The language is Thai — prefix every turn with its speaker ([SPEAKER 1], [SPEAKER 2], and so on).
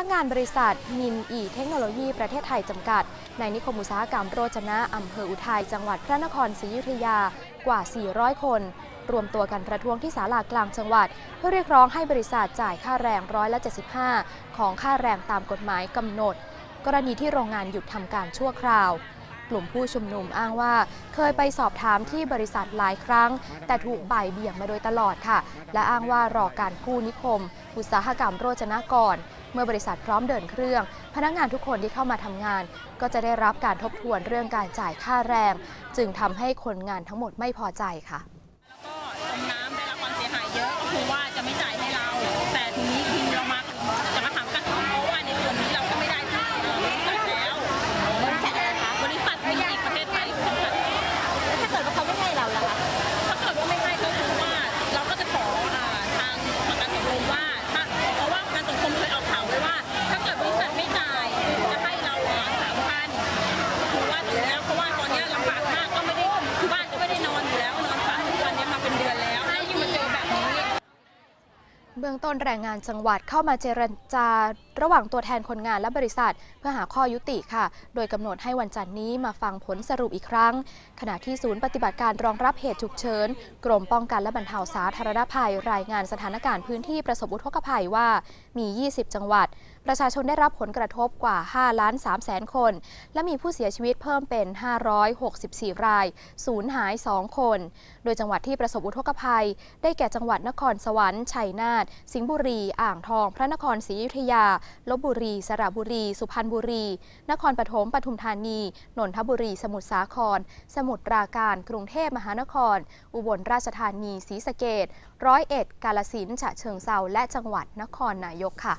[SPEAKER 1] นักงานบริษัทมินอีเทคโนโลยีประเทศไทยจำกัด ในนิคมอุตสาหกรรมโรจนะอำเภออุทัยจังหวัดพระนครศรีอยุธยากว่า 400 คน รวมตัวกันประท้วงที่ศาลากลางจังหวัด เพื่อเรียกร้องให้บริษัทจ่ายค่าแรงร้อยละ75 ของค่าแรงตามกฎหมายกำหนด กรณีที่โรงงานหยุดทำการชั่วคราวกลุ่มผู้ชุมนุมอ้างว่า เคยไปสอบถามที่บริษัทหลายครั้ง แต่ถูกบ่ายเบี่ยงมาโดยตลอดค่ะ และอ้างว่ารอการกู้นิคม อุตสาหกรรมโรจนะก่อน เมื่อบริษัทพร้อมเดินเครื่อง พนักงานทุกคนที่เข้ามาทำงาน ก็จะได้รับการทบทวนเรื่องการจ่ายค่าแรง จึงทำให้คนงานทั้งหมดไม่พอใจค่ะ แล้ว
[SPEAKER 2] ก็จมน้ำได้รับความเสียหายเยอะก็คือว่าจะไม่จ่ายให้เรา
[SPEAKER 1] เบื้องต้นแรงงานจังหวัดเข้ามาเจรจาระหว่างตัวแทนคนงานและบริษัท เพื่อหาข้อยุติค่ะ โดยกำหนดให้วันจันทร์นี้มาฟังผลสรุปอีกครั้ง ขณะที่ศูนย์ปฏิบัติการรองรับเหตุฉุกเฉินกรมป้องกันและบรรเทาสาธารณภัย รายงานสถานการณ์พื้นที่ประสบอุทกภัยว่ามี 20 จังหวัด ประชาชนได้รับผลกระทบกว่า 5 ล้าน3แสนคน และมีผู้เสียชีวิตเพิ่มเป็น 564 ราย สูญหาย 2 คน โดยจังหวัดที่ประสบอุทกภัย ได้แก่จังหวัดนครสวรรค์ ชัยนาทสิงห์บุรี อ่างทอง พระนครศรีอยุธยา ลบบุรี สระบุรี สุพรรณบุรี นครปฐม ปทุมธานี นนทบุรี สมุทรสาคร สมุทรปราการ กรุงเทพมหานคร อุบลราชธานี ศรีสะเกษร้อยเอ็ด กาลสินธุ์ฉะเชิงเซา และจังหวัดนครนายกค่ะ